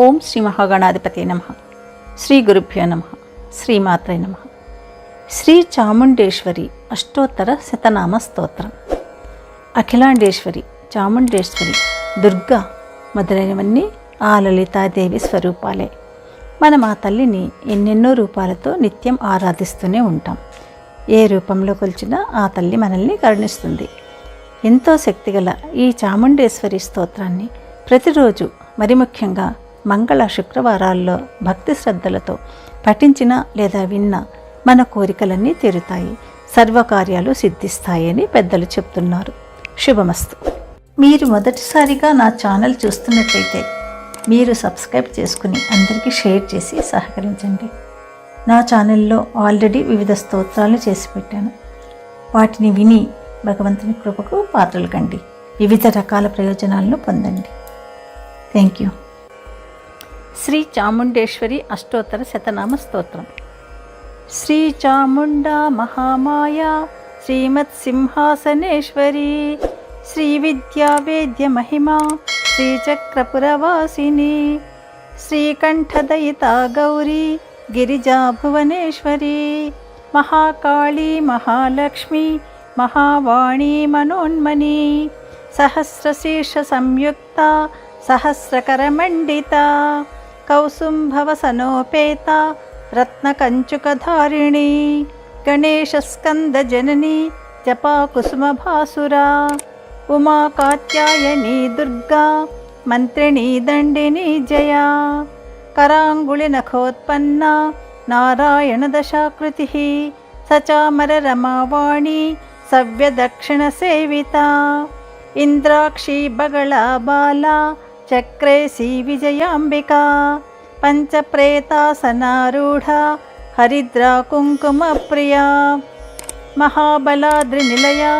ఓం శ్రీ మహాగణాధిపతి నమ. శ్రీ గురుభ్యో నమ. శ్రీమాత్రే నమ. శ్రీ చాముండేశ్వరి అష్టోత్తర శతనామ స్తోత్రం. అఖిలాండేశ్వరి చాముండేశ్వరి దుర్గా మొదలైనవన్నీ ఆ లలితాదేవి స్వరూపాలే. మనం ఆ తల్లిని ఎన్నెన్నో రూపాలతో నిత్యం ఆరాధిస్తూనే ఉంటాం. ఏ రూపంలో కొలిచినా ఆ తల్లి మనల్ని కరుణిస్తుంది. ఎంతో శక్తిగల ఈ చాముండేశ్వరి స్తోత్రాన్ని ప్రతిరోజు మరి ముఖ్యంగా మంగళ శుక్రవారాల్లో భక్తి శ్రద్ధలతో పఠించిన లేదా విన్న మన కోరికలన్నీ తీరుతాయి. సర్వకార్యాలు సిద్ధిస్తాయని పెద్దలు చెప్తున్నారు. శుభమస్తు. మీరు మొదటిసారిగా నా ఛానల్ చూస్తున్నట్లయితే మీరు సబ్స్క్రైబ్ చేసుకుని అందరికీ షేర్ చేసి సహకరించండి. నా ఛానల్లో ఆల్రెడీ వివిధ స్తోత్రాలు చేసి పెట్టాను. వాటిని విని భగవంతుని కృపకు పాత్రలు కండి. వివిధ రకాల ప్రయోజనాలను పొందండి. Thank you. శ్రీ చాముండేశ్వరి అష్టోత్తర శతనామ స్తోత్రం. శ్రీ చాముండా మహామాయా శ్రీమత్ సింహాసనేశ్వరి శ్రీ విద్యావేద్య మహిమా శ్రీచక్రపురవాసిని శ్రీకంఠదయితా గౌరీ గిరిజా భువనేశ్వరి మహాకాళీ మహాలక్ష్మి మహావాణీ మనోన్మణి సహస్రశీర్ష సంయుక్త कौसुम्भवसनोपेता रत्नकञ्चुकधारिणी गणेशस्कन्दजननी जपाकुसुमभासुरा उमाकात्यायणी दुर्गा मन्त्रिणी दण्डिनी जया कराङ्गुलिनखोत्पन्ना नारायणदशाकृतिः सचामररमावाणी सव्यदक्षिणसेविता इन्द्राक्षी बगला बाला चक्रे श्रीविजयाम्बिका पञ्चप्रेतासनारूढा हरिद्रा कुङ्कुमप्रिया महाबलाद्रिनिलया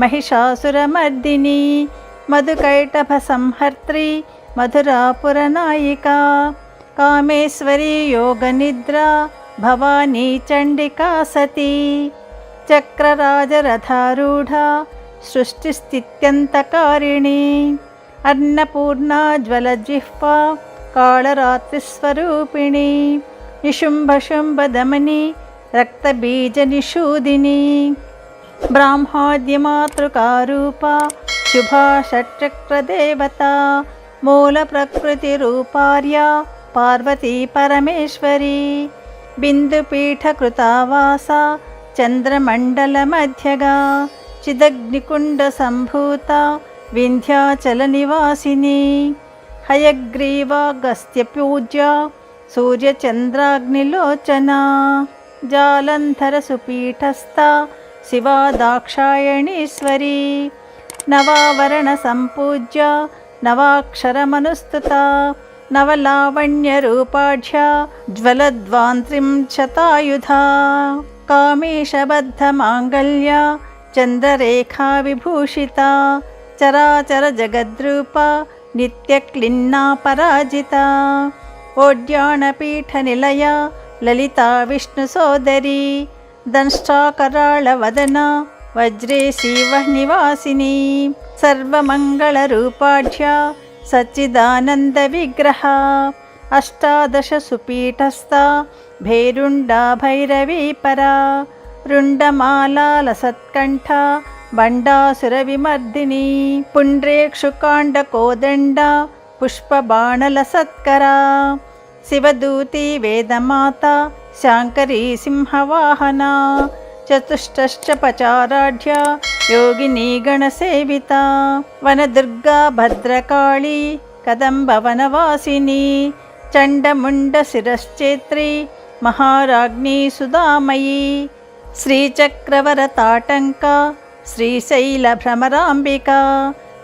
महिषासुरमर्दिनी मधुकैटभसंहर्त्री मधुरापुरनायिका कामेश्वरी योगनिद्रा भवानी चण्डिका सती चक्रराजरथारूढा सृष्टिस्थित्यन्तकारिणी అన్నపూర్ణాజ్వలజిహ్వా కాళరాత్రిస్వరూపిణి నిశుంభశుంభదమని రక్తబీజనిషూదిని బ్రాహ్మాద్యమాతృకారూప శుభా షట్చక్రదేవత రూపార్య పార్వతీ పరమేశ్వరి బిందుపీఠకృతావాస చంద్రమండలమధ్యగా చిదగ్నికుండ సంభూత వింధ్యాచలనివాసిని. హయగ్రీవాగస్త్యపూజ్య సూర్యచంద్రాగ్నిలోచన జాలంధరసుపీఠస్థ శివా దాక్షాయణీశ్వరీ నవావరణ సంపూజ్య నవాక్షరమనుస్తుత నవలావణ్యరూపాఢ్యా జ్వలద్వాంత్రింశతాయుధా కామేశబద్ధమాంగళ్య చంద్రరేఖా విభూషిత చరాచర జగద్రూప నిత్యక్లిన్నా పరాజిత. ఓడ్యాణపీఠ నిలయ లలితా విష్ణు సోదరి. దంష్టాకరాళవదన వజ్రే శివ నివాసిని. సర్వమంగళరూపాఢ్యా సచ్చిదానంద విగ్రహ. అష్టాదశ సుపీఠస్థ భైరుండా భైరవీ పరా రుండమాలాల సత్కంఠ బండాసుర విమర్దిని పుండ్రేక్షుకాండ కోదండ పుష్పబాణల సత్కరా. శివదూతి వేదమాత శాంకరీ సింహవాహన చతుష్టపచారాఢ్య యోగిని గణసేవిత వనదుర్గా భద్రకాళీ కదంబవనవాసిని చండముండ శిరశ్చేత్రి మహారాజ్ఞీ సుధామయీ శ్రీచక్రవరతాటంక శ్రీశైలభ్రమరాంబిక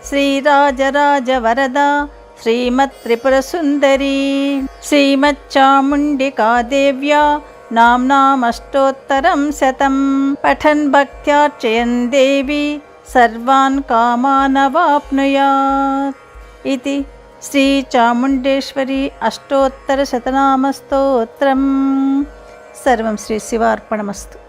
శ్రీరాజరాజవరద శ్రీమత్త్రిపురసుందరీ శ్రీమచ్చాముండికాదేవ్యా నామ్నామష్టోత్తరం శతం పఠన్ భక్త్యార్చయన్ దేవి సర్వాన్ కామానవాప్నుయాత్ ఇది శ్రీ చాముండేశ్వరి అష్టోత్తర శతనామస్తోత్రం సర్వం శ్రీ శివార్పణమస్తు